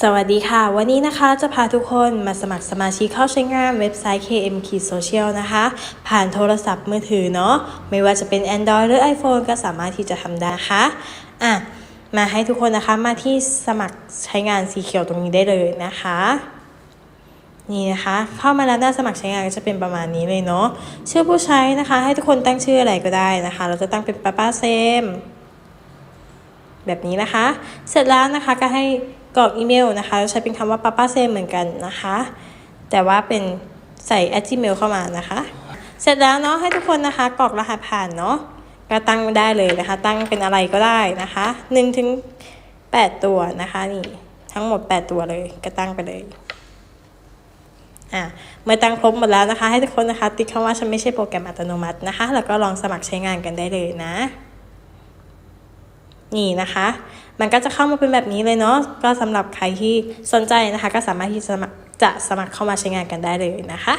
สวัสดีค่ะ วันนี้นะคะจะพาทุกคนมาสมัครสมาชิกเข้าใช้งานเว็บไซต์ KM k e Social นะคะ ผ่านโทรศัพท์มือถือเนาะไม่ว่าจะเป็น Android หรือ iPhone ก็สามารถที่จะทำได้นะคะอะ มาให้ทุกคนนะคะมาที่สมัครใช้งานสีเขียวตรงนี้ได้เลยนะคะ นี่นะคะ เข้ามาแล้วหน้าสมัครใช้งานก็จะเป็นประมาณนี้เลยเนาะชื่อผู้ใช้นะคะ ให้ทุกคนตั้งชื่ออะไรก็ได้นะคะ เราจะตั้งเป็นป้าป้าเซมแบบนี้นะคะ เสร็จแล้วนะคะก็ให้ กรอกอีเมลนะคะใช้เป็นคำว่าป้าป้าเซเหมือนกันนะคะ แต่ว่าเป็นใส่ at gmail เข้ามานะคะ เสร็จแล้วเนาะให้ทุกคนนะคะกรอกรหัสผ่านเนาะก็ตั้งได้เลยนะคะ ตั้งเป็นอะไรก็ได้นะคะ1ถึง8ตัวนะคะนี่ทั้งหมด 8 ตัวเลยก็ตั้งไปเลยอะเมื่อตั้งครบหมดแล้วนะคะ ให้ทุกคนนะคะ ติ๊กคำว่าฉันไม่ใช่โปรแกรมอัตโนมัตินะคะ แล้วก็ลองสมัครใช้งานกันได้เลยนะ นี่นะคะ มันก็จะเข้ามาเป็นแบบนี้เลยเนาะก็สำหรับใครที่สนใจนะคะ ก็สามารถที่จะสมัครจะสมัครเข้ามาใช้งานกันได้เลยนะคะ